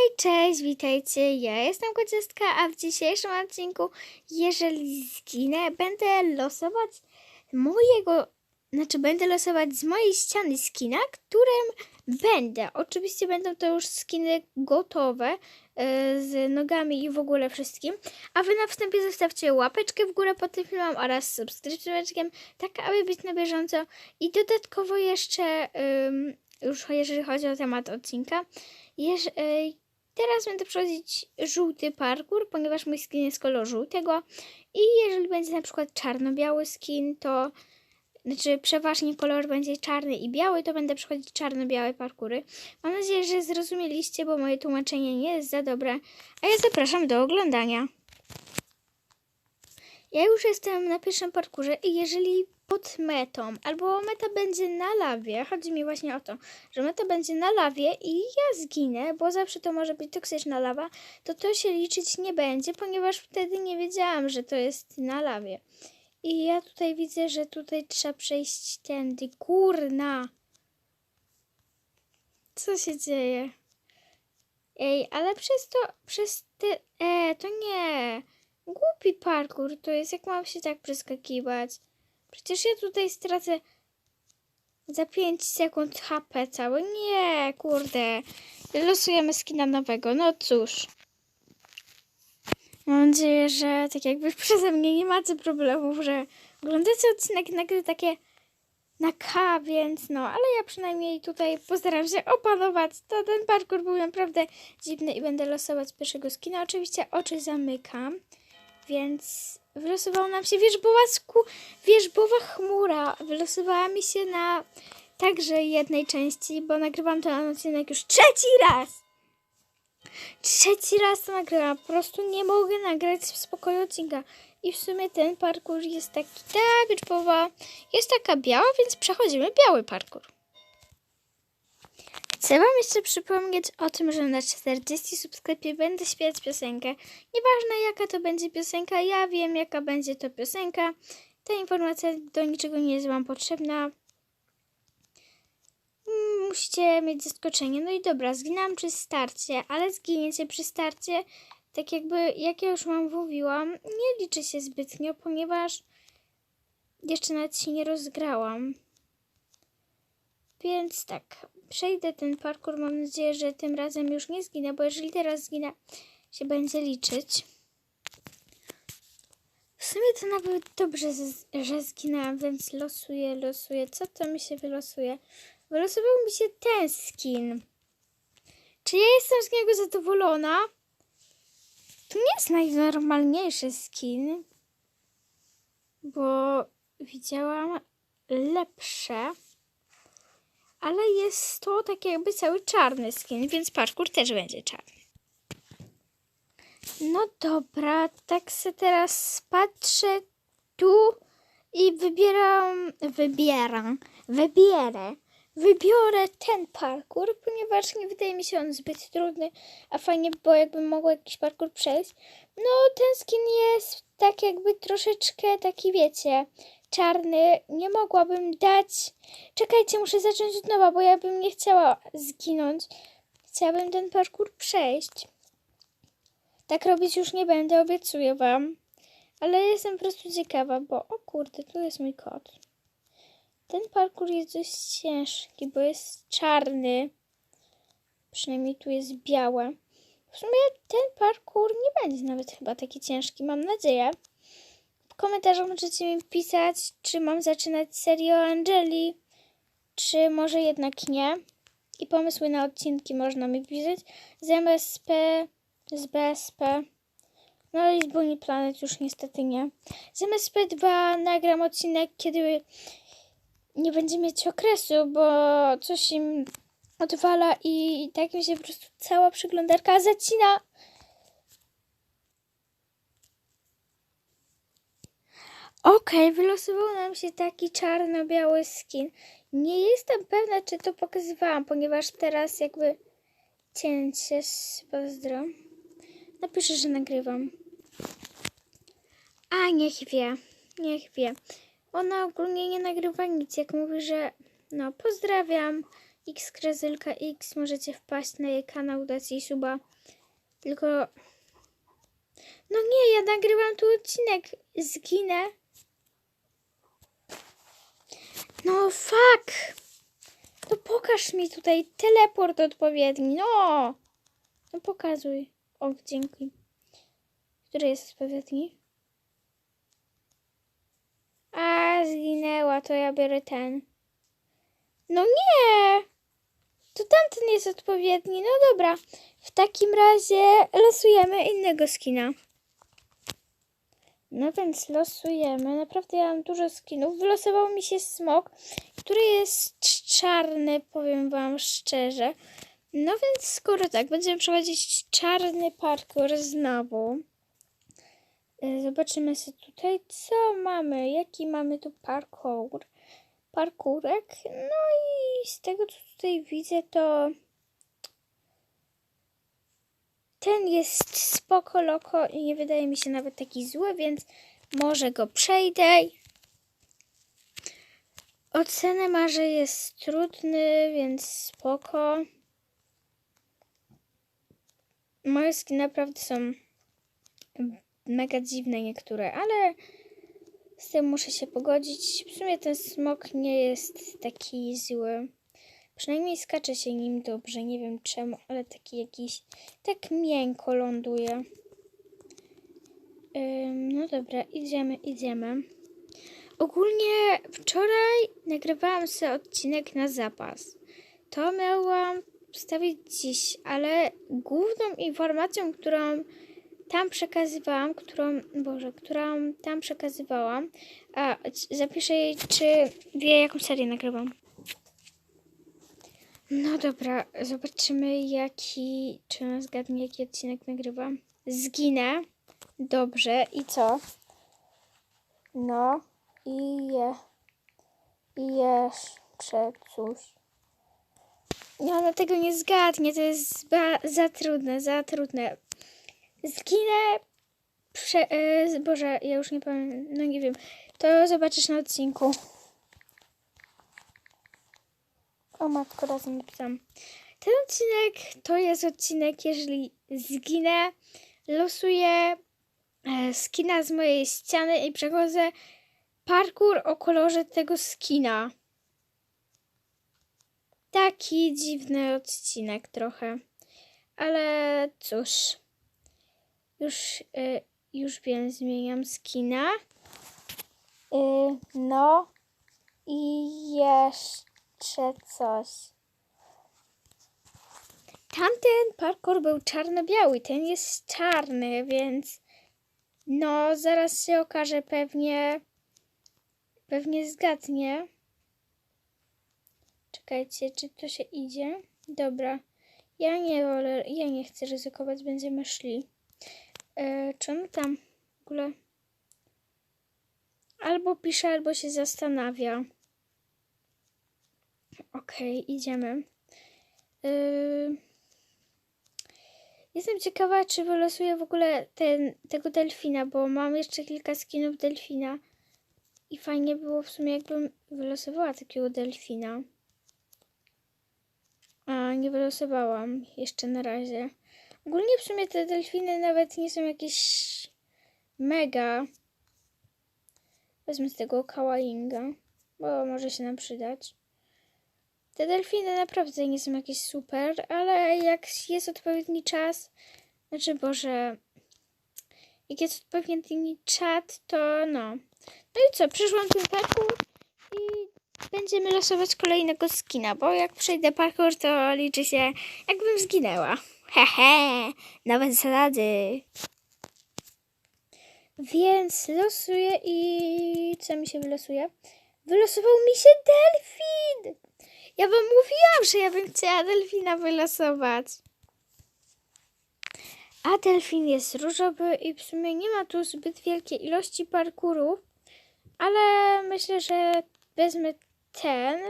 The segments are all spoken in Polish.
Hej, cześć, witajcie. Ja jestem Kociastka, a w dzisiejszym odcinku, jeżeli zginę, będę losować mojego, znaczy będę losować z mojej ściany skina, którym będę. Oczywiście będą to już skiny gotowe, e, z nogami i w ogóle wszystkim. A wy na wstępie zostawcie łapeczkę w górę pod tym filmem oraz subskrypcją, tak aby być na bieżąco. I dodatkowo jeszcze, już jeżeli chodzi o temat odcinka, Jeż, teraz będę przechodzić żółty parkour, ponieważ mój skin jest koloru żółtego. I jeżeli będzie na przykład czarno-biały skin, to znaczy przeważnie kolor będzie czarny i biały, to będę przechodzić czarno-białe parkury. Mam nadzieję, że zrozumieliście, bo moje tłumaczenie nie jest za dobre. A ja zapraszam do oglądania. Ja już jestem na pierwszym parkurze i jeżeli pod metą, albo meta będzie na lawie, chodzi mi właśnie o to, że meta będzie na lawie i ja zginę, bo zawsze to może być toksyczna lawa, to to się liczyć nie będzie, ponieważ wtedy nie wiedziałam, że to jest na lawie. I ja tutaj widzę, że tutaj trzeba przejść tędy. Kurna! Co się dzieje? Ej, ale przez to, przez te... E, to nie. Głupi parkour to jest, jak mam się tak przeskakiwać. Przecież ja tutaj stracę za 5 sekund HP całe. Nie, kurde. Losujemy skina nowego. No cóż. Mam nadzieję, że tak jakby przeze mnie nie macie problemów, że oglądacie odcinek nagle takie na K, więc no, ale ja przynajmniej tutaj postaram się opanować. To ten parkour był naprawdę dziwny i będę losować pierwszego skina. Oczywiście oczy zamykam, więc wylosowała nam się wierzbowa, sku, wierzbowa chmura. Wylosowała mi się na także jednej części, bo nagrywam ten odcinek już trzeci raz. Trzeci raz to nagrywam. Po prostu nie mogę nagrać w spokoju odcinka. I w sumie ten parkour jest taki, ta wierzbowa jest taka biała, więc przechodzimy biały parkour. Chcę Wam jeszcze przypomnieć o tym, że na 40 subskrypcji będę śpiewać piosenkę. Nieważne jaka to będzie piosenka, ja wiem jaka będzie to piosenka. Ta informacja do niczego nie jest Wam potrzebna. Mm, Musicie mieć zaskoczenie. No i dobra, zginęłam przy starcie, ale zginiecie przy starcie, tak jakby, jak ja już Wam mówiłam, nie liczy się zbytnio, ponieważ jeszcze nawet się nie rozgrałam. Więc tak, przejdę ten parkour. Mam nadzieję, że tym razem już nie zginę, bo jeżeli teraz zginę, się będzie liczyć. W sumie to nawet dobrze, że zginęłam, więc losuję, losuję. Co to mi się wylosuje? Wylosował mi się ten skin. Czy ja jestem z niego zadowolona? To nie jest najnormalniejszy skin, bo widziałam lepsze ale jest to tak jakby cały czarny skin, więc parkour też będzie czarny. No dobra, tak se teraz patrzę tu i wybieram, wybieram, wybierę, wybiorę ten parkour, ponieważ nie wydaje mi się on zbyt trudny, a fajnie by było jakbym mogła jakiś parkour przejść. No ten skin jest tak jakby troszeczkę taki wiecie, czarny, nie mogłabym dać. Czekajcie, muszę zacząć od nowa, bo ja bym nie chciała zginąć. Chciałabym ten parkour przejść. Tak robić już nie będę, obiecuję wam. Ale jestem po prostu ciekawa, bo o kurde, tu jest mój kot. Ten parkour jest dość ciężki, bo jest czarny. Przynajmniej tu jest białe. W sumie ten parkour nie będzie nawet chyba taki ciężki, mam nadzieję. Komentarzach możecie mi pisać, czy mam zaczynać serię o Angeli, czy może jednak nie. I pomysły na odcinki można mi pisać z MSP, z BSP. No i z Bunny Planet już niestety nie. Z MSP2 nagram odcinek, kiedy nie będzie mieć okresu, bo coś im odwala i, i tak mi się po prostu cała przeglądarka zacina. Okej, wylosował nam się taki czarno-biały skin. Nie jestem pewna, czy to pokazywałam, ponieważ teraz jakby cięcie z pozdro. Napiszę, że nagrywam. A, niech wie. Niech wie. Ona ogólnie nie nagrywa nic, jak mówi, że no pozdrawiam X X. Możecie wpaść na jej kanał, dać jej suba. Tylko... No nie, ja nagrywam tu odcinek. Zginę. No fuck. No pokaż mi tutaj teleport odpowiedni. No. No pokazuj. O, dzięki. Który jest odpowiedni? A, zginęła, to ja biorę ten. No nie! To tamten jest odpowiedni. No dobra. W takim razie losujemy innego skina. No więc losujemy. Naprawdę ja mam dużo skinów. Wylosował mi się smok, który jest czarny, powiem wam szczerze. No więc skoro tak, będziemy przechodzić czarny parkour znowu. Y, Zobaczymy sobie tutaj, co mamy, jaki mamy tu parkour. Parkurek. No i z tego, co tutaj widzę, to ten jest spoko loko i nie wydaje mi się nawet taki zły, więc może go przejdę. Ocenę ma, że jest trudny, więc spoko. Moje skiny naprawdę są mega dziwne niektóre, ale z tym muszę się pogodzić. W sumie ten smok nie jest taki zły. Przynajmniej skacze się nim dobrze, nie wiem czemu, ale taki jakiś, tak miękko ląduje. Ym, no dobra, idziemy, idziemy. Ogólnie wczoraj nagrywałam sobie odcinek na zapas. To miałam wstawić dziś, ale główną informacją, którą tam przekazywałam, którą, Boże, którą tam przekazywałam, a zapiszę jej, czy wie, jaką serię nagrywam. No dobra, zobaczymy, jaki, czy ona zgadnie, jaki odcinek nagrywam. Zginę. Dobrze, i co? No, i je, i jeszcze coś. Nie, ona tego nie zgadnie, to jest za, za trudne, za trudne. Zginę. Prze, e, Boże, ja już nie pamiętam, no nie wiem. To zobaczysz na odcinku. O matko, razem napisałam. Ten odcinek to jest odcinek, jeżeli zginę, losuję e, skina z mojej ściany i przechodzę parkour o kolorze tego skina. Taki dziwny odcinek trochę. Ale cóż. Już, y, już wiem, zmieniam skina. Y, no i jeszcze coś. Tamten parkour był czarno-biały, ten jest czarny, więc no zaraz się okaże pewnie, pewnie zgadnie. Czekajcie, czy to się idzie? Dobra. Ja nie wolę, ja nie chcę ryzykować, będziemy szli. E, czy on tam w ogóle albo pisze, albo się zastanawia. Okej, idziemy. Yy... Jestem ciekawa, czy wylosuję w ogóle ten, tego delfina, bo mam jeszcze kilka skinów delfina. I fajnie było w sumie, jakbym wylosowała takiego delfina. A, nie wylosowałam jeszcze na razie. Ogólnie w sumie te delfiny nawet nie są jakieś mega. Wezmę z tego kawaiinga, bo może się nam przydać. Te delfiny naprawdę nie są jakieś super, ale jak jest odpowiedni czas, znaczy Boże, jak jest odpowiedni czat, to no. No i co, przyszłam ten parkour i będziemy losować kolejnego skina, bo jak przejdę parkour, to liczy się jakbym zginęła. Hehe, nowe zasady. Więc losuję i co mi się wylosuje? Wylosował mi się delfin! Ja wam mówiłam, że ja bym chciała delfina wylosować. A delfin jest różowy i w sumie nie ma tu zbyt wielkiej ilości parkurów, ale myślę, że wezmę ten.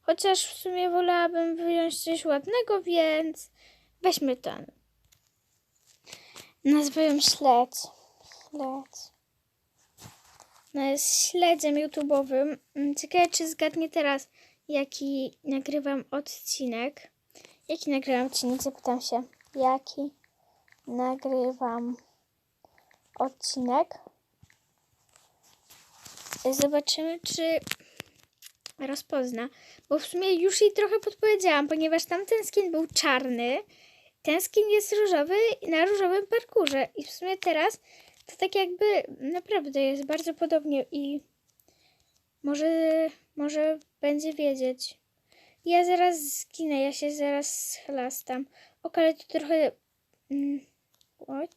Chociaż w sumie wolałabym wyjąć coś ładnego, więc weźmy ten. Nazwę ją śledź. Śledź. No jest śledziem YouTube'owym. Mm, Ciekawe, czy zgadnie teraz, jaki nagrywam odcinek. Jaki nagrywam odcinek? Zapytam się. Jaki nagrywam odcinek? Zobaczymy, czy rozpozna. Bo w sumie już jej trochę podpowiedziałam, ponieważ tamten skin był czarny, ten skin jest różowy na różowym parkurze. I w sumie teraz to tak jakby naprawdę jest bardzo podobnie i może, może będzie wiedzieć. Ja zaraz zginę, ja się zaraz schlastam. Ok, ale to trochę... Mm, what?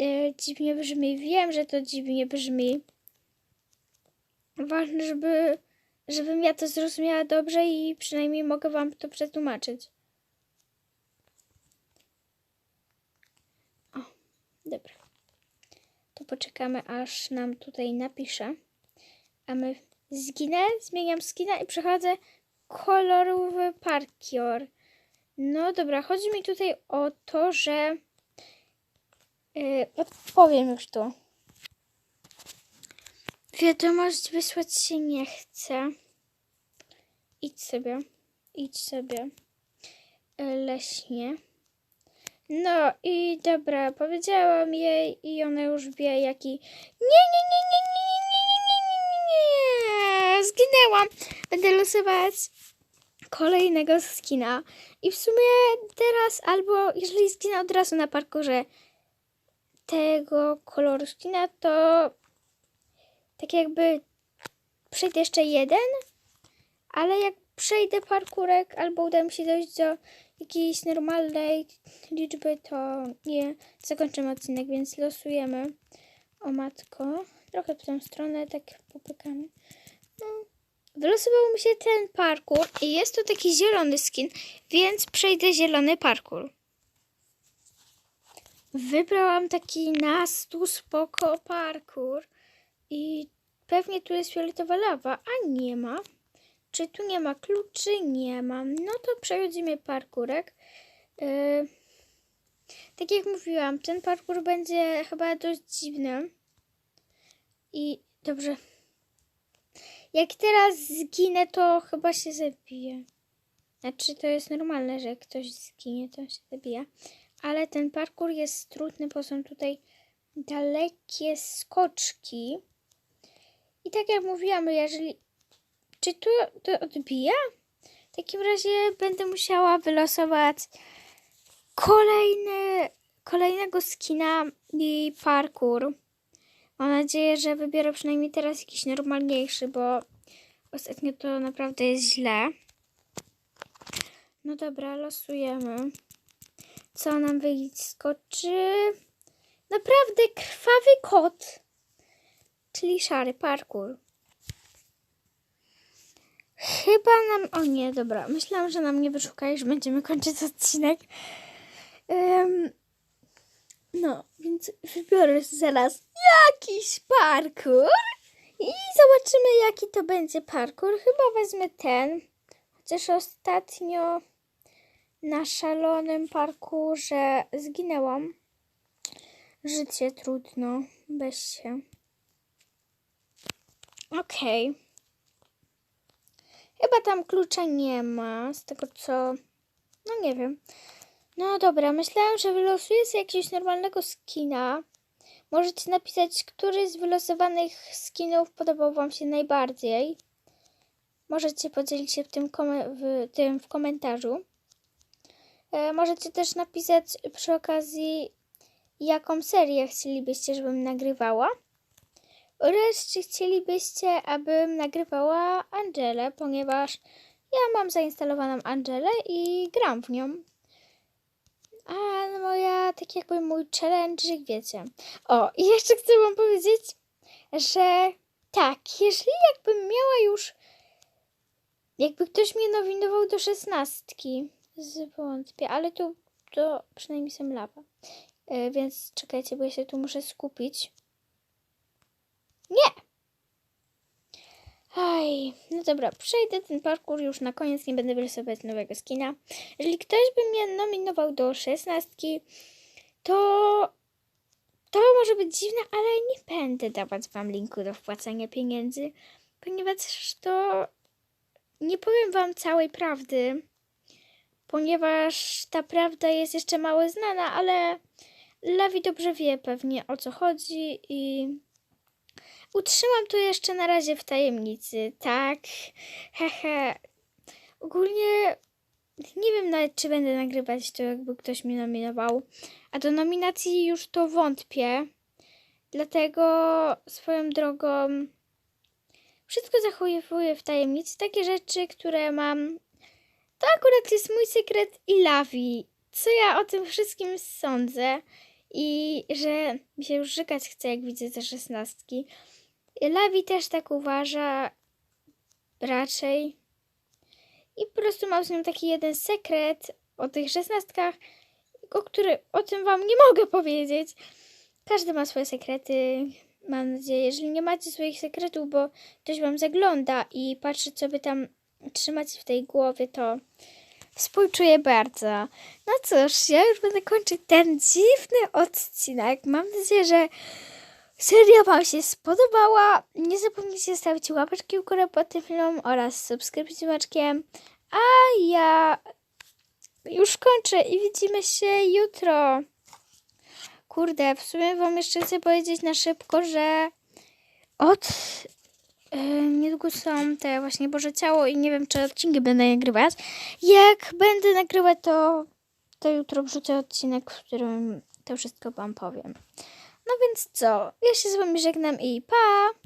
E, dziwnie brzmi. Wiem, że to dziwnie brzmi. Ważne, żeby, żebym ja to zrozumiała dobrze i przynajmniej mogę wam to przetłumaczyć. O, dobra. To poczekamy, aż nam tutaj napisze. A my zginę, zmieniam skina i przechodzę kolorowy parkior. No dobra, chodzi mi tutaj o to, że yy, odpowiem już tu. Wiadomość wysłać się nie chce. Idź sobie, idź sobie yy, leśnie. No i dobra, powiedziałam jej i ona już wie jaki... Nie, nie, nie, nie, nie, zginęłam. Będę losować kolejnego skina. I w sumie teraz albo jeżeli zginę od razu na parkurze tego koloru skina, to tak jakby przejdę jeszcze jeden, ale jak przejdę parkurek albo uda mi się dojść do jakiejś normalnej liczby, to nie zakończymy odcinek, więc losujemy. O matko, trochę w tą stronę tak popykamy. No. Wylosował mi się ten parkur i jest to taki zielony skin, więc przejdę zielony parkur. Wybrałam taki na stu spoko parkur i pewnie tu jest fioletowa lawa, a nie ma. Czy tu nie ma kluczy? Nie mam. No to przechodzimy parkurek. Yy, tak jak mówiłam, ten parkur będzie chyba dość dziwny. I dobrze. Jak teraz zginę, to chyba się zabije. Znaczy, to jest normalne, że jak ktoś zginie, to się zabija. Ale ten parkur jest trudny, bo są tutaj dalekie skoczki. I tak jak mówiłam, jeżeli czy tu to odbija? W takim razie będę musiała wylosować kolejny, kolejnego skina i parkour. Mam nadzieję, że wybiorę przynajmniej teraz jakiś normalniejszy, bo ostatnio to naprawdę jest źle. No dobra, losujemy. Co nam wyskoczy? Naprawdę krwawy kot, czyli szary parkour. Chyba nam. O nie, dobra. Myślałam, że nam nie wyszuka, już będziemy kończyć odcinek. Um, no, więc wybiorę zaraz jakiś parkour i zobaczymy, jaki to będzie parkour. Chyba wezmę ten. Chociaż ostatnio na szalonym parkurze zginęłam. Życie trudno bez się. Okej. Okay. Chyba tam klucza nie ma, z tego co... No nie wiem. No dobra, myślałam, że wylosuję sobie jakiegoś normalnego skina. Możecie napisać, który z wylosowanych skinów podobał Wam się najbardziej. Możecie podzielić się w tym, w, tym w komentarzu. E, możecie też napisać przy okazji, jaką serię chcielibyście, żebym nagrywała. Oraz czy chcielibyście, abym nagrywała Angelę, ponieważ ja mam zainstalowaną Angelę i gram w nią. A moja, tak jakby mój challenge, wiecie. O, i jeszcze chcę wam powiedzieć, że tak, jeżeli jakbym miała już, jakby ktoś mnie nowinował do szesnastki, zwątpię, ale tu to przynajmniej są lawa. Yy, więc czekajcie, bo ja się tu muszę skupić. Nie! Aj, no dobra, przejdę ten parkour już na koniec, nie będę wyrysować nowego skina. Jeżeli ktoś by mnie nominował do szesnastki, to to może być dziwne, ale nie będę dawać wam linku do wpłacania pieniędzy, ponieważ to nie powiem wam całej prawdy, ponieważ ta prawda jest jeszcze mało znana, ale Lawi dobrze wie pewnie o co chodzi i utrzymam to jeszcze na razie w tajemnicy, tak? Hehe. Ogólnie nie wiem nawet, czy będę nagrywać to, jakby ktoś mnie nominował. A do nominacji już to wątpię. Dlatego swoją drogą wszystko zachowuję w tajemnicy. Takie rzeczy, które mam, to akurat jest mój sekret i lawi. Co ja o tym wszystkim sądzę i że mi się już żygać chce, jak widzę te szesnastki. Lawi też tak uważa raczej. I po prostu mam z nią taki jeden sekret o tych szesnastkach, o, który, o tym wam nie mogę powiedzieć. Każdy ma swoje sekrety. Mam nadzieję, jeżeli nie macie swoich sekretów, bo ktoś wam zagląda i patrzy, co wy tam trzymacie w tej głowie, to współczuję bardzo. No cóż, ja już będę kończyć ten dziwny odcinek. Mam nadzieję, że seria Wam się spodobała. Nie zapomnijcie zostawić łapeczki w górę pod tym filmem oraz subskrypcji dzwoneczkiem. A ja już kończę i widzimy się jutro. Kurde, w sumie Wam jeszcze chcę powiedzieć na szybko, że od niedługo są te właśnie Boże Ciało i nie wiem, czy odcinki będę nagrywać. Jak będę nagrywać, to, to jutro wrzucę odcinek, w którym to wszystko Wam powiem. No więc co? Ja się z Wami żegnam i pa!